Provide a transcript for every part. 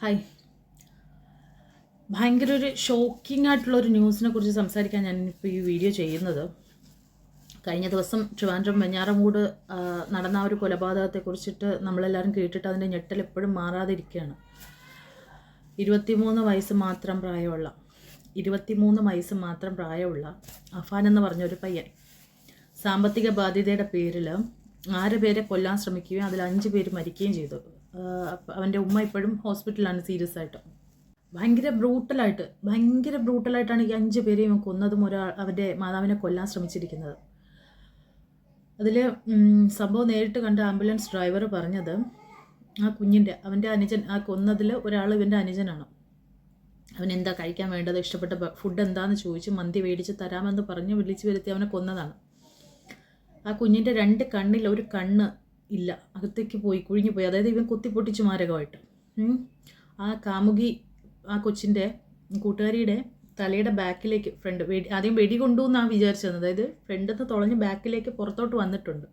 Hi. ഭയങ്കര ഒരു shocking ആയിട്ടുള്ള ഒരു ന്യൂസിനെ കുറിച്ച് സംസാരിക്കാൻ ഞാനിപ്പോൾ ഈ വീഡിയോ ചെയ്യുന്നത്. കഴിഞ്ഞ ദിവസം ട്രിവാൻഡ്രം വെഞ്ഞാറമൂട് നടന്ന ഒരു കൊലപാതകത്തെ കുറിച്ചിട്ട് നമ്മളെല്ലാവരും കേട്ടിട്ട് അതിന്റെ ഞെട്ടൽ എപ്പോഴും മാറാതിരിക്കുകയാണ്. ഇരുപത്തിമൂന്ന് വയസ്സ് മാത്രം പ്രായമുള്ള ഇരുപത്തിമൂന്ന് വയസ്സ് മാത്രം പ്രായമുള്ള അഫാൻ എന്ന് പറഞ്ഞൊരു പയ്യൻ സാമ്പത്തിക ബാധ്യതയുടെ പേരിൽ ആറ് പേരെ കൊല്ലാൻ ശ്രമിക്കുകയും അതിൽ അഞ്ച് പേര് മരിക്കുകയും ചെയ്തു. അവന്റെ ഉമ്മ ഇപ്പോഴും ഹോസ്പിറ്റലാണ് സീരിയസ് ആയിട്ട്. ഭയങ്കര ബ്രൂട്ടലായിട്ട് ഭയങ്കര ബ്രൂട്ടലായിട്ടാണ് ഈ അഞ്ച് പേരെയും കൊന്നതും ഒരാൾ അവന്റെ മാതാവിനെ കൊല്ലാൻ ശ്രമിച്ചിരിക്കുന്നത്. അതിൽ സംഭവം നേരിട്ട് കണ്ട ആംബുലൻസ് ഡ്രൈവർ പറഞ്ഞത് ആ കുഞ്ഞിന്റെ അവന്റെ അനുജൻ ആ കൊന്നതിൽ ഒരാൾ ഇവന്റെ അനുജനാണ്. അവൻ എന്താ കഴിക്കാൻ വേണ്ടത് ഇഷ്ടപ്പെട്ട ഫുഡ് എന്താണെന്ന് ചോദിച്ച് മന്തി മേടിച്ച് തരാമെന്ന് പറഞ്ഞ് വിളിച്ച് വരുത്തി അവനെ കൊന്നതാണ്. ആ കുഞ്ഞിന്റെ രണ്ട് കണ്ണിൽ ഒരു കണ്ണ് ഇല്ല. അകത്തേക്ക് പോയി കുഴിഞ്ഞു പോയി. അതായത് ഇവൻ കുത്തിപ്പൊട്ടിച്ചു മാരകമായിട്ട്. ആ കാമുകി ആ കൊച്ചിന്റെ കൂട്ടുകാരിയുടെ തലയുടെ ബാക്കിലേക്ക് ഫ്രണ്ട് വെടി ആദ്യം വെടി കൊണ്ടു എന്നാണ് വിചാരിച്ചത്. അതായത് ഫ്രണ്ടിൽ നിന്ന് തുളഞ്ഞ് ബാക്കിലേക്ക് പുറത്തോട്ട് വന്നിട്ടുണ്ട്.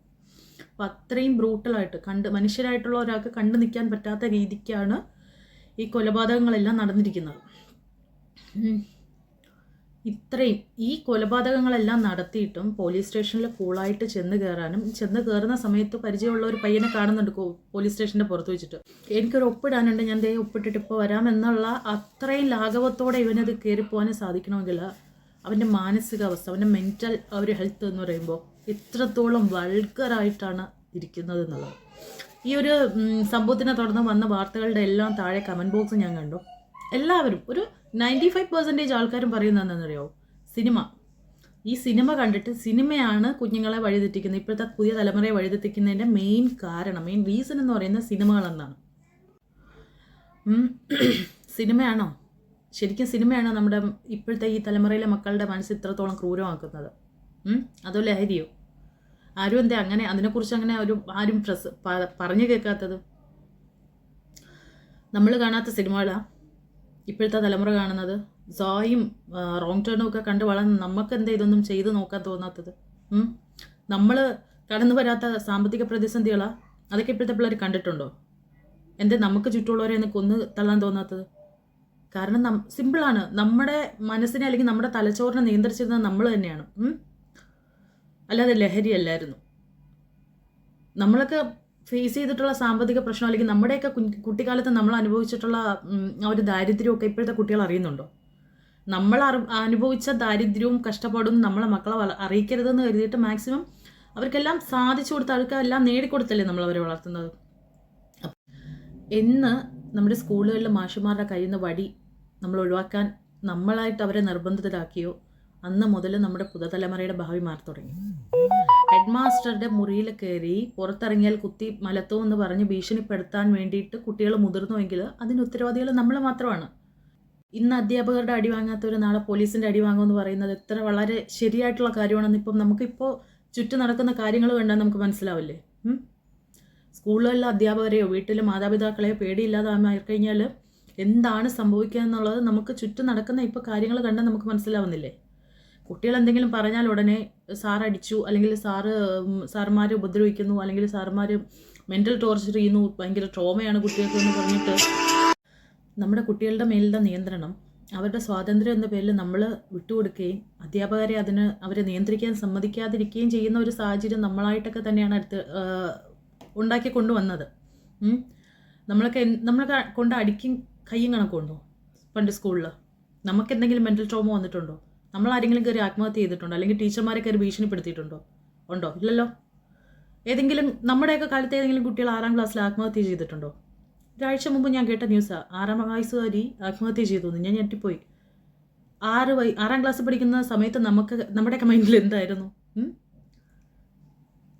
അപ്പോൾ അത്രയും ബ്രൂട്ടലായിട്ട് കണ്ട് മനുഷ്യരായിട്ടുള്ള ഒരാൾക്ക് കണ്ടു നിൽക്കാൻ പറ്റാത്ത രീതിക്കാണ് ഈ കൊലപാതകങ്ങളെല്ലാം നടന്നിരിക്കുന്നത്. ഇത്രയും ഈ കൊലപാതകങ്ങളെല്ലാം നടത്തിയിട്ടും പോലീസ് സ്റ്റേഷനിൽ കൂളായിട്ട് ചെന്ന് കയറാനും ചെന്ന് കയറുന്ന സമയത്ത് പരിചയമുള്ള ഒരു പയ്യനെ കാണുന്നുണ്ട് പോലീസ് സ്റ്റേഷന്റെ പുറത്ത് വെച്ചിട്ട്. എനിക്കൊരു ഒപ്പിടാനുണ്ട് ഞാൻ ദേ ഒപ്പിട്ടിട്ട് ഇപ്പോൾ വരാമെന്നുള്ള അത്രയും ലാഘവത്തോടെ ഇവനത് കയറിപ്പോകാനും സാധിക്കണമെങ്കിൽ അവന്റെ മാനസികാവസ്ഥ അവന്റെ മെന്റൽ ഒരു ഹെൽത്ത് എന്ന് പറയുമ്പോൾ എത്രത്തോളം വൾഗറായിട്ടാണ് ഇരിക്കുന്നത് എന്നുള്ളത്. ഈ ഒരു സംഭവത്തിനെ തുടർന്ന് വന്ന വാർത്തകളുടെ എല്ലാം താഴെ കമന്റ് ബോക്സ് ഞാൻ കണ്ടു. എല്ലാവരും ഒരു നയന്റി ഫൈവ് പെർസെന്റേജ് ആൾക്കാരും പറയുന്നത് എന്താണെന്നറിയോ? സിനിമ. ഈ സിനിമ കണ്ടിട്ട് സിനിമയാണ് കുഞ്ഞുങ്ങളെ വഴിതെറ്റിക്കുന്നത്. ഇപ്പോഴത്തെ പുതിയ തലമുറയെ വഴിതെറ്റിക്കുന്നതിന്റെ മെയിൻ കാരണം മെയിൻ റീസൺ എന്ന് പറയുന്നത് സിനിമകളെന്നാണ്. സിനിമയാണോ? ശരിക്കും സിനിമയാണോ നമ്മുടെ ഇപ്പോഴത്തെ ഈ തലമുറയിലെ മക്കളുടെ മനസ്സ് ഇത്രത്തോളം ക്രൂരമാക്കുന്നത്? അതോ ലഹരിയോ ആരും എന്താ അങ്ങനെ അതിനെക്കുറിച്ച് അങ്ങനെ ഒരു ആരും പ്രസ് പറഞ്ഞു കേൾക്കാത്തത്? നമ്മൾ കാണാത്ത സിനിമകളാണ് ഇപ്പോഴത്തെ തലമുറ കാണുന്നത്? സോയും റോങ് ടേണും ഒക്കെ കണ്ട് വളർന്ന് നമുക്ക് എന്താ ഇതൊന്നും ചെയ്ത് നോക്കാൻ തോന്നാത്തത്? നമ്മൾ കടന്നു വരാത്ത സാമ്പത്തിക പ്രതിസന്ധികളാ? അതൊക്കെ ഇപ്പോഴത്തെ പിള്ളേർ കണ്ടിട്ടുണ്ടോ? എന്തേ നമുക്ക് ചുറ്റുമുള്ളവരെ ഒന്ന് കൊന്ന് തള്ളാൻ തോന്നാത്തത്? കാരണം നം സിമ്പിളാണ് നമ്മുടെ മനസ്സിനെ അല്ലെങ്കിൽ നമ്മുടെ തലച്ചോറിനെ നിയന്ത്രിച്ചിരുന്നത് നമ്മൾ തന്നെയാണ്? അല്ലാതെ ലഹരി അല്ലായിരുന്നു. നമ്മളൊക്കെ ഫേസ് ചെയ്തിട്ടുള്ള സാമ്പത്തിക പ്രശ്നം അല്ലെങ്കിൽ നമ്മുടെയൊക്കെ കുട്ടിക്കാലത്ത് നമ്മൾ അനുഭവിച്ചിട്ടുള്ള ആ ഒരു ദാരിദ്ര്യമൊക്കെ ഇപ്പോഴത്തെ കുട്ടികൾ അറിയുന്നുണ്ടോ? നമ്മൾ അനുഭവിച്ച ദാരിദ്ര്യവും കഷ്ടപ്പാടും നമ്മളെ മക്കളെ അറിയിക്കരുതെന്ന് കരുതിയിട്ട് മാക്സിമം അവർക്കെല്ലാം സാധിച്ചു കൊടുത്ത അവർക്കെല്ലാം നേടിക്കൊടുത്തല്ലേ നമ്മൾ അവരെ വളർത്തുന്നത്? എന്ന് നമ്മുടെ സ്കൂളുകളിൽ മാഷുമാരുടെ കഴിയുന്ന വടി നമ്മൾ ഒഴിവാക്കാൻ നമ്മളായിട്ട് അവരെ നിർബന്ധിതരാക്കിയോ? അന്ന് മുതൽ നമ്മുടെ പുതുതലമുറയുടെ ഭാവി മാറി തുടങ്ങി. ഹെഡ് മാസ്റ്ററുടെ മുറിയിൽ കയറി പുറത്തിറങ്ങിയാൽ കുത്തി മലത്തോ എന്ന് പറഞ്ഞ് ഭീഷണിപ്പെടുത്താൻ വേണ്ടിയിട്ട് കുട്ടികൾ മുതിർന്നുവെങ്കിൽ അതിന് ഉത്തരവാദികൾ നമ്മൾ മാത്രമാണ്. ഇന്ന് അധ്യാപകരുടെ അടി വാങ്ങാത്തവർ നാളെ പോലീസിന്റെ അടി വാങ്ങുമെന്ന് പറയുന്നത് എത്ര വളരെ ശരിയായിട്ടുള്ള കാര്യമാണെന്ന് ഇപ്പം നമുക്കിപ്പോൾ ചുറ്റും നടക്കുന്ന കാര്യങ്ങൾ കണ്ടാൽ നമുക്ക് മനസ്സിലാവില്ലേ? സ്കൂളിലുള്ള അധ്യാപകരെയോ വീട്ടിലെ മാതാപിതാക്കളെയോ പേടിയില്ലാതെ കഴിഞ്ഞാൽ എന്താണ് സംഭവിക്കുക എന്നുള്ളത് നമുക്ക് ചുറ്റും നടക്കുന്ന ഇപ്പോൾ കാര്യങ്ങൾ കണ്ടാൽ നമുക്ക് മനസ്സിലാവുന്നില്ലേ? കുട്ടികൾ എന്തെങ്കിലും പറഞ്ഞാൽ ഉടനെ സാർ അടിച്ചു അല്ലെങ്കിൽ സാറ് സാറുമാർ ഉപദ്രവിക്കുന്നു അല്ലെങ്കിൽ സാറുമാർ മെന്റൽ ടോർച്ചർ ചെയ്യുന്നു ഭയങ്കര ട്രോമയാണ് കുട്ടികൾക്ക് എന്ന് പറഞ്ഞിട്ട് നമ്മുടെ കുട്ടികളുടെ മേലുള്ള നിയന്ത്രണം അവരുടെ സ്വാതന്ത്ര്യം എന്ന പേരിൽ നമ്മൾ വിട്ടുകൊടുക്കുകയും അധ്യാപകരെ അതിന് അവരെ നിയന്ത്രിക്കാൻ സമ്മതിക്കാതിരിക്കുകയും ചെയ്യുന്ന ഒരു സാഹചര്യം നമ്മളായിട്ടൊക്കെ തന്നെയാണ് അടുത്ത് ഉണ്ടാക്കി കൊണ്ടുവന്നത്. നമ്മളൊക്കെ നമ്മളൊക്കെ കൊണ്ട് അടിക്കും കയ്യും കണക്കുണ്ടോ പണ്ട് സ്കൂളിൽ നമുക്ക് എന്തെങ്കിലും മെന്റൽ ട്രോമ വന്നിട്ടുണ്ടോ? നമ്മൾ ആരെങ്കിലും കയറി ആത്മഹത്യ ചെയ്തിട്ടുണ്ടോ? അല്ലെങ്കിൽ ടീച്ചർമാരെ കയറി ഭീഷണിപ്പെടുത്തിയിട്ടുണ്ടോ? ഉണ്ടോ? ഇല്ലല്ലോ? ഏതെങ്കിലും നമ്മുടെയൊക്കെ കാലത്ത് ഏതെങ്കിലും കുട്ടികൾ ആറാം ക്ലാസ്സിൽ ആത്മഹത്യ ചെയ്തിട്ടുണ്ടോ? ഒരാഴ്ച മുമ്പ് ഞാൻ കേട്ട ന്യൂസാണ് ആറാം വയസ്സുകാരി ആത്മഹത്യ ചെയ്തു ഞാൻ ഞെട്ടിപ്പോയി. ആറ് വയ ആറാം ക്ലാസ് പഠിക്കുന്ന സമയത്ത് നമുക്ക് നമ്മുടെയൊക്കെ മൈൻഡിൽ എന്തായിരുന്നു?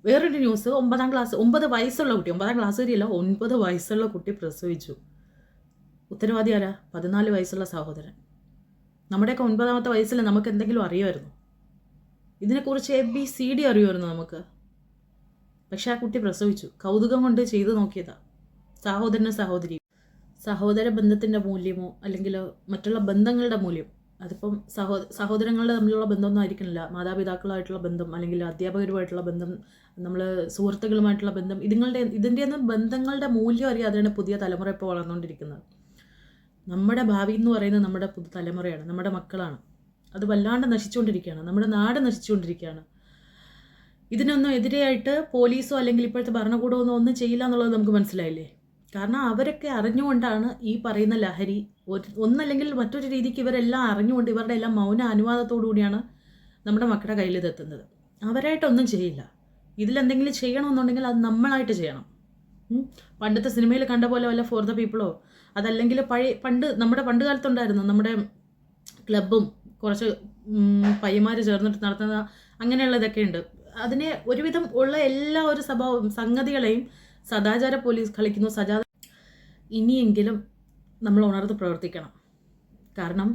വേറൊരു ന്യൂസ് ഒമ്പതാം ക്ലാസ് ഒമ്പത് വയസ്സുള്ള കുട്ടി ഒമ്പതാം ക്ലാസ് വരെയല്ല ഒൻപത് വയസ്സുള്ള കുട്ടി പ്രസവിച്ചു. ഉത്തരവാദി ആരാ? പതിനാല് വയസ്സുള്ള സഹോദരൻ. നമ്മുടെയൊക്കെ ഒൻപതാമത്തെ വയസ്സിൽ നമുക്ക് എന്തെങ്കിലും അറിയുമായിരുന്നു. ഇതിനെക്കുറിച്ച് എ ബി സി ഡി അറിയുമായിരുന്നു നമുക്ക്. പക്ഷെ ആ കുട്ടി പ്രസവിച്ചു. കൗതുകം കൊണ്ട് ചെയ്തു നോക്കിയതാ. സഹോദരന് സഹോദരി. സഹോദര ബന്ധത്തിന്റെ മൂല്യമോ അല്ലെങ്കിൽ മറ്റുള്ള ബന്ധങ്ങളുടെ മൂല്യം. അതിപ്പം സഹോ സഹോദരങ്ങളുടെ തമ്മിലുള്ള ബന്ധമൊന്നും ആയിരിക്കണില്ല. മാതാപിതാക്കളുമായിട്ടുള്ള ബന്ധം അല്ലെങ്കിൽ അധ്യാപകരുമായിട്ടുള്ള ബന്ധം നമ്മൾ സുഹൃത്തുക്കളുമായിട്ടുള്ള ബന്ധം ഇതുങ്ങളുടെ ഇതിന്റെയൊന്നും ബന്ധങ്ങളുടെ മൂല്യം അറിയാതെയാണ് പുതിയ തലമുറ ഇപ്പോൾ വളർന്നുകൊണ്ടിരിക്കുന്നത്. നമ്മുടെ ഭാവി എന്ന് പറയുന്നത് നമ്മുടെ പുതുതലമുറയാണ് നമ്മുടെ മക്കളാണ്. അത് വല്ലാണ്ട് നശിച്ചുകൊണ്ടിരിക്കുകയാണ് നമ്മുടെ നാട് നശിച്ചുകൊണ്ടിരിക്കുകയാണ്. ഇതിനൊന്നും എതിരെയായിട്ട് പോലീസോ അല്ലെങ്കിൽ ഇപ്പോഴത്തെ ഭരണകൂടമോ ഒന്നും ചെയ്യില്ല എന്നുള്ളത് നമുക്ക് മനസ്സിലായില്ലേ? കാരണം അവരൊക്കെ അറിഞ്ഞുകൊണ്ടാണ് ഈ പറയുന്ന ലഹരി ഒന്നല്ലെങ്കിൽ മറ്റൊരു രീതിക്ക് ഇവരെല്ലാം അറിഞ്ഞുകൊണ്ട് ഇവരുടെ എല്ലാം മൗന അനുവാദത്തോടു കൂടിയാണ് നമ്മുടെ മക്കളുടെ കയ്യിൽ ഇതെത്തുന്നത് അവരായിട്ടൊന്നും ചെയ്യില്ല. ഇതിലെന്തെങ്കിലും ചെയ്യണമെന്നുണ്ടെങ്കിൽ അത് നമ്മളായിട്ട് ചെയ്യണം. പണ്ടത്തെ സിനിമയിൽ കണ്ട പോലെ വല്ല ഫോർ ദ പീപ്പിളോ അതല്ലെങ്കിൽ പഴയ പണ്ട് നമ്മുടെ പണ്ട് കാലത്തുണ്ടായിരുന്നു നമ്മുടെ ക്ലബും കുറച്ച് പയ്യന്മാർ ചേർന്നിട്ട് നടത്തുന്ന അങ്ങനെയുള്ള ഇതൊക്കെ ഉണ്ട്. അതിനെ ഒരുവിധം ഉള്ള എല്ലാ ഒരു സ്വഭാവം സംഗതികളെയും സദാചാര പോലീസ് കളിക്കുന്നു സജാ ഇനിയെങ്കിലും നമ്മൾ ഉണർന്ന് പ്രവർത്തിക്കണം. കാരണം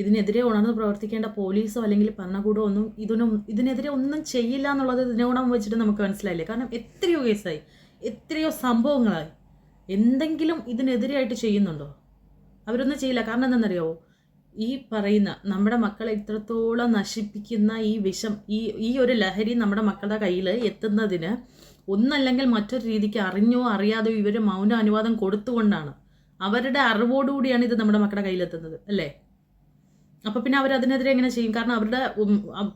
ഇതിനെതിരെ ഉണർന്ന് പ്രവർത്തിക്കേണ്ട പോലീസോ അല്ലെങ്കിൽ ഭരണകൂടമോ ഒന്നും ഇതിനും ഇതിനെതിരെ ഒന്നും ചെയ്യില്ല എന്നുള്ളത് ഇതിനോടം വെച്ചിട്ട് നമുക്ക് മനസ്സിലായില്ലേ. കാരണം എത്രയോ കേസായി എത്രയോ സംഭവങ്ങളായി. എന്തെങ്കിലും ഇതിനെതിരെയായിട്ട് ചെയ്യുന്നുണ്ടോ? അവരൊന്നും ചെയ്യില്ല. കാരണം എന്താണെന്നറിയാവോ? ഈ പറയുന്ന നമ്മുടെ മക്കളെ ഇത്രത്തോളം നശിപ്പിക്കുന്ന ഈ വിഷം ഈ ഈ ഒരു ലഹരി നമ്മുടെ മക്കളുടെ കയ്യിൽ എത്തുന്നതിന് ഒന്നല്ലെങ്കിൽ മറ്റൊരു രീതിക്ക് അറിഞ്ഞോ അറിയാതെയോ ഇവർ മൗന അനുവാദം കൊടുത്തുകൊണ്ടാണ് അവരുടെ അറിവോടുകൂടിയാണ് ഇത് നമ്മുടെ മക്കളുടെ കയ്യിലെത്തുന്നത് അല്ലേ? അപ്പോൾ പിന്നെ അവർ അതിനെതിരെ എങ്ങനെ ചെയ്യും? കാരണം അവരുടെ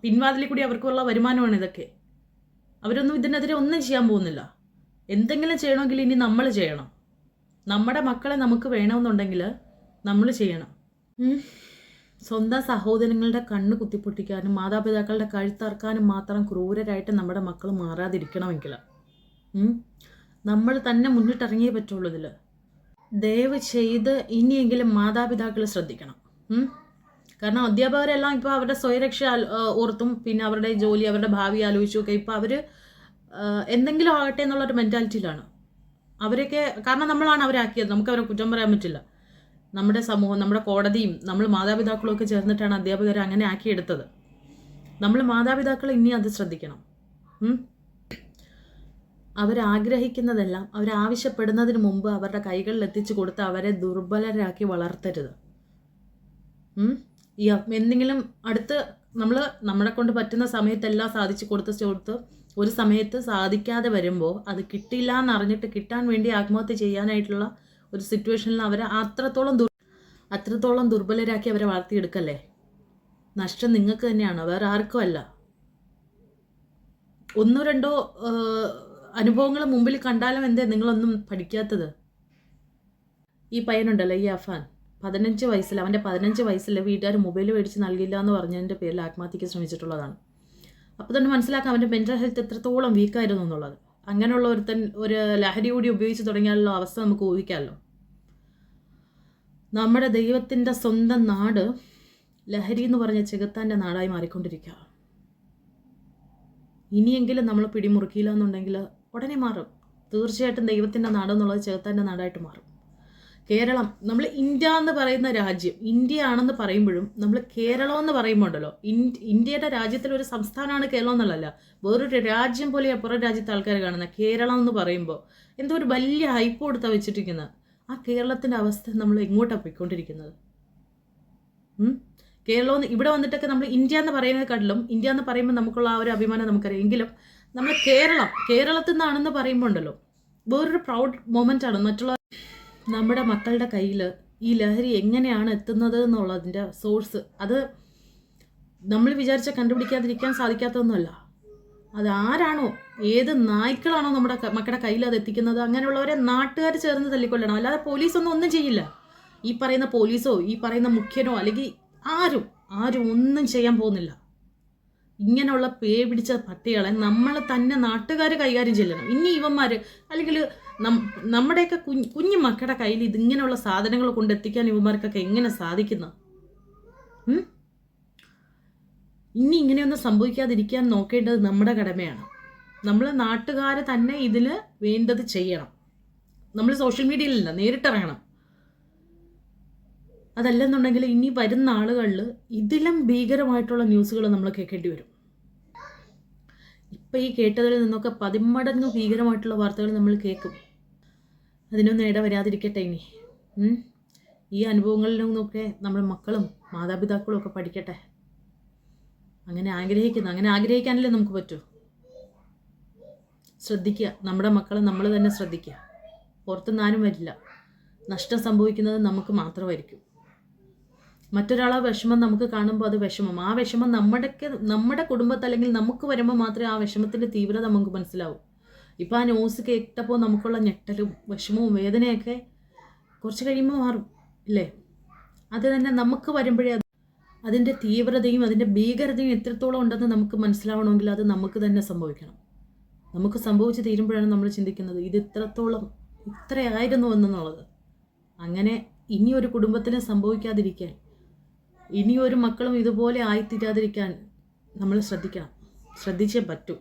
പിൻവാതിലിൽ കൂടി അവർക്കുള്ള വരുമാനമാണ് ഇതൊക്കെ. അവരൊന്നും ഇതിനെതിരെ ഒന്നും ചെയ്യാൻ പോകുന്നില്ല. എന്തെങ്കിലും ചെയ്യണമെങ്കിൽ ഇനി നമ്മൾ ചെയ്യണം. നമ്മുടെ മക്കളെ നമുക്ക് വേണമെന്നുണ്ടെങ്കിൽ നമ്മൾ ചെയ്യണം. സ്വന്തം സഹോദരങ്ങളുടെ കണ്ണ് കുത്തിപ്പൊട്ടിക്കാനും മാതാപിതാക്കളുടെ കഴുത്തറക്കാനും മാത്രം ക്രൂരരായിട്ട് നമ്മുടെ മക്കൾ മാറാതിരിക്കണമെങ്കിൽ. നമ്മൾ തന്നെ മുന്നിട്ടിറങ്ങിയേ പറ്റുള്ളൂ ഇതിൽ ദയവ് ചെയ്ത് ഇനിയെങ്കിലും മാതാപിതാക്കൾ ശ്രദ്ധിക്കണം. കാരണം അധ്യാപകരെല്ലാം ഇപ്പോൾ അവരുടെ സ്വയരക്ഷ ഓർത്തും പിന്നെ അവരുടെ ജോലി അവരുടെ ഭാവി ആലോചിച്ചുമൊക്കെ ഇപ്പോൾ അവർ എന്തെങ്കിലും ആകട്ടെ എന്നുള്ളൊരു മെന്റാലിറ്റിയിലാണ് അവരൊക്കെ കാരണം നമ്മളാണ് അവരാക്കിയത്. നമുക്ക് അവരെ കുറ്റം പറയാൻ പറ്റില്ല. നമ്മുടെ സമൂഹം നമ്മുടെ കോടതിയും നമ്മൾ മാതാപിതാക്കളും ഒക്കെ ചേർന്നിട്ടാണ് അധ്യാപകരെ അങ്ങനെ ആക്കിയെടുത്തത് നമ്മൾ മാതാപിതാക്കൾ ഇനി അത് ശ്രദ്ധിക്കണം. അവരാഗ്രഹിക്കുന്നതെല്ലാം അവരാവശ്യപ്പെടുന്നതിന് മുമ്പ് അവരുടെ കൈകളിൽ എത്തിച്ചു കൊടുത്ത് അവരെ ദുർബലരാക്കി വളർത്തരുത്. എന്തെങ്കിലും അടുത്ത് നമ്മൾ നമ്മളെ കൊണ്ട് പറ്റുന്ന സമയത്തെല്ലാം സാധിച്ചു കൊടുത്ത് കൊടുത്ത് ഒരു സമയത്ത് സാധിക്കാതെ വരുമ്പോൾ അത് കിട്ടില്ല എന്നറിഞ്ഞിട്ട് കിട്ടാൻ വേണ്ടി ആത്മഹത്യ ചെയ്യാനായിട്ടുള്ള ഒരു സിറ്റുവേഷനിൽ അവരെ അത്രത്തോളം ദുർ അത്രത്തോളം ദുർബലരാക്കി അവരെ വളർത്തിയെടുക്കല്ലേ? നഷ്ടം നിങ്ങൾക്ക് തന്നെയാണ് വേറെ ആർക്കും അല്ല. ഒന്നോ രണ്ടോ അനുഭവങ്ങൾ മുമ്പിൽ കണ്ടാലും എന്തേ നിങ്ങളൊന്നും പഠിക്കാത്തത്? ഈ പയ്യനുണ്ടല്ലോ ഈ അഫാൻ പതിനഞ്ച് വയസ്സിൽ അവന്റെ പതിനഞ്ച് വയസ്സിൽ വീട്ടുകാർ മൊബൈൽ മേടിച്ച് നൽകില്ല എന്ന് പറഞ്ഞതിന്റെ പേരിൽ ആത്മഹത്യക്ക് ശ്രമിച്ചിട്ടുള്ളതാണ്. അപ്പോൾ തന്നെ മനസ്സിലാക്കാം അവന്റെ മെന്റൽ ഹെൽത്ത് എത്രത്തോളം വീക്കായിരുന്നു എന്നുള്ളത്. അങ്ങനെയുള്ള ഒരുത്തൻ ഒരു ലഹരി കൂടി ഉപയോഗിച്ച് തുടങ്ങിയാലുള്ള അവസ്ഥ നമുക്ക് ഊഹിക്കാമല്ലോ നമ്മുടെ ദൈവത്തിന്റെ സ്വന്തം നാട് ലഹരി എന്ന് പറഞ്ഞ ചെകുത്താന്റെ നാടായി മാറിക്കൊണ്ടിരിക്കുക. ഇനിയെങ്കിലും നമ്മൾ പിടിമുറുക്കിയില്ല എന്നുണ്ടെങ്കിൽ ഉടനെ മാറും. തീർച്ചയായിട്ടും ദൈവത്തിന്റെ നാടെന്നുള്ളത് ചെകുത്താന്റെ നാടായിട്ട് മാറും. കേരളം നമ്മൾ ഇന്ത്യ എന്ന് പറയുന്ന രാജ്യം ഇന്ത്യ ആണെന്ന് പറയുമ്പോഴും നമ്മൾ കേരളം എന്ന് പറയുമ്പോൾ ഉണ്ടല്ലോ ഇന്ത്യയുടെ രാജ്യത്തിലെ ഒരു സംസ്ഥാനമാണ് കേരളം എന്നുള്ളതല്ല വേറൊരു രാജ്യം പോലെ പുറം രാജ്യത്തെ ആൾക്കാർ കാണുന്ന കേരളം എന്ന് പറയുമ്പോൾ എന്തോ ഒരു വലിയ ഹൈപ്പ് കൊടുത്താൽ വെച്ചിട്ടിരിക്കുന്നത് ആ കേരളത്തിന്റെ അവസ്ഥ നമ്മൾ എങ്ങോട്ടാണ് പോയിക്കൊണ്ടിരിക്കുന്നത്? കേരളം ഇവിടെ വന്നിട്ടൊക്കെ നമ്മൾ ഇന്ത്യ എന്ന് പറയുന്നതിനെക്കാട്ടിലും ഇന്ത്യ എന്ന് പറയുമ്പോൾ നമുക്കുള്ള ആ ഒരു അഭിമാനം നമുക്കറിയാം. എങ്കിലും നമ്മൾ കേരളം കേരളത്തിൽ നിന്നാണെന്ന് പറയുമ്പോൾ ഉണ്ടല്ലോ വേറൊരു പ്രൗഡ് മൊമെന്റ് ആണ് മറ്റുള്ള നമ്മുടെ മക്കളുടെ കയ്യിൽ ഈ ലഹരി എങ്ങനെയാണ് എത്തുന്നത് എന്നുള്ളതിന്റെ സോഴ്സ്. അത് നമ്മൾ വിചാരിച്ച കണ്ടുപിടിക്കാതിരിക്കാൻ സാധിക്കാത്തതൊന്നുമല്ല. അത് ആരാണോ ഏത് നായ്ക്കളാണോ നമ്മുടെ മക്കളുടെ കയ്യിൽ അത് എത്തിക്കുന്നത് അങ്ങനെയുള്ളവരെ നാട്ടുകാർ ചേർന്ന് തല്ലിക്കൊല്ലണം. അല്ലാതെ പോലീസൊന്നും ഒന്നും ചെയ്യില്ല. ഈ പറയുന്ന പോലീസോ ഈ പറയുന്ന മുഖ്യനോ അല്ലെങ്കിൽ ആരും ആരും ഒന്നും ചെയ്യാൻ പോകുന്നില്ല. ഇങ്ങനെയുള്ള പേ പിടിച്ച പട്ടികളെ നമ്മൾ തന്നെ നാട്ടുകാർ കൈകാര്യം ചെയ്യണം. ഇനി ഇവന്മാർ അല്ലെങ്കിൽ നമ്മുടെയൊക്കെ കുഞ്ഞ് കുഞ്ഞു മക്കളുടെ കയ്യിൽ ഇതിങ്ങനെയുള്ള സാധനങ്ങൾ കൊണ്ടെത്തിക്കാൻ ഇവന്മാർക്കൊക്കെ എങ്ങനെ സാധിക്കുന്നു? ഇനി ഇങ്ങനെയൊന്നും സംഭവിക്കാതിരിക്കാൻ നോക്കേണ്ടത് നമ്മുടെ കടമയാണ്. നമ്മൾ നാട്ടുകാർ തന്നെ ഇതിൽ വേണ്ടത് ചെയ്യണം. നമ്മൾ സോഷ്യൽ മീഡിയയിലല്ല നേരിട്ടിറങ്ങണം. അതല്ലെന്നുണ്ടെങ്കിൽ ഇനി വരുന്ന ആളുകളിൽ ഇതിലും ഭീകരമായിട്ടുള്ള ന്യൂസുകൾ നമ്മൾ കേൾക്കേണ്ടി വരും. ഇപ്പം ഈ കേട്ടതിൽ നിന്നൊക്കെ പതിമടങ്ങ് ഭീകരമായിട്ടുള്ള വാർത്തകൾ നമ്മൾ കേൾക്കും അതിനൊന്നും ഇട വരാതിരിക്കട്ടെ ഇനി. ഈ അനുഭവങ്ങളിൽ നിന്നൊക്കെ നമ്മുടെ മക്കളും മാതാപിതാക്കളും ഒക്കെ പഠിക്കട്ടെ. അങ്ങനെ ആഗ്രഹിക്കുന്നു. അങ്ങനെ ആഗ്രഹിക്കാനല്ലേ നമുക്ക് പറ്റൂ? ശ്രദ്ധിക്കുക. നമ്മുടെ മക്കളെ നമ്മൾ തന്നെ ശ്രദ്ധിക്കുക. പുറത്തുനിന്ന് ആരും വരില്ല. നഷ്ടം സംഭവിക്കുന്നത് നമുക്ക് മാത്രമായിരിക്കും. മറ്റൊരാളെ വിഷമം നമുക്ക് കാണുമ്പോൾ അത് വിഷമം. ആ വിഷമം നമ്മുടെയൊക്കെ നമ്മുടെ കുടുംബത്തിൽ അല്ലെങ്കിൽ നമുക്ക് വരുമ്പോൾ മാത്രമേ ആ വിഷമത്തിന്റെ തീവ്രത നമുക്ക് മനസ്സിലാവൂ. ഇപ്പോൾ ആ ന്യൂസ് കേട്ടപ്പോൾ നമുക്കുള്ള ഞെട്ടലും വിഷമവും വേദനയൊക്കെ കുറച്ച് കഴിയുമ്പോൾ മാറും ഇല്ലേ? അത് തന്നെ നമുക്ക് വരുമ്പോഴേ അത് അതിന്റെ തീവ്രതയും അതിന്റെ ഭീകരതയും എത്രത്തോളം ഉണ്ടെന്ന് നമുക്ക് മനസ്സിലാവണമെങ്കിൽ അത് നമുക്ക് തന്നെ സംഭവിക്കണം. നമുക്ക് സംഭവിച്ച് തീരുമ്പോഴാണ് നമ്മൾ ചിന്തിക്കുന്നത് ഇത് ഇത്രത്തോളം ഇത്രയായിരുന്നു എന്നുള്ളത്. അങ്ങനെ ഇനി ഒരു കുടുംബത്തിന് സംഭവിക്കാതിരിക്കാൻ ഇനി ഒരു മക്കളും ഇതുപോലെ ആയിത്തീരാതിരിക്കാൻ നമ്മൾ ശ്രദ്ധിക്കണം. ശ്രദ്ധിച്ചേ പറ്റൂ.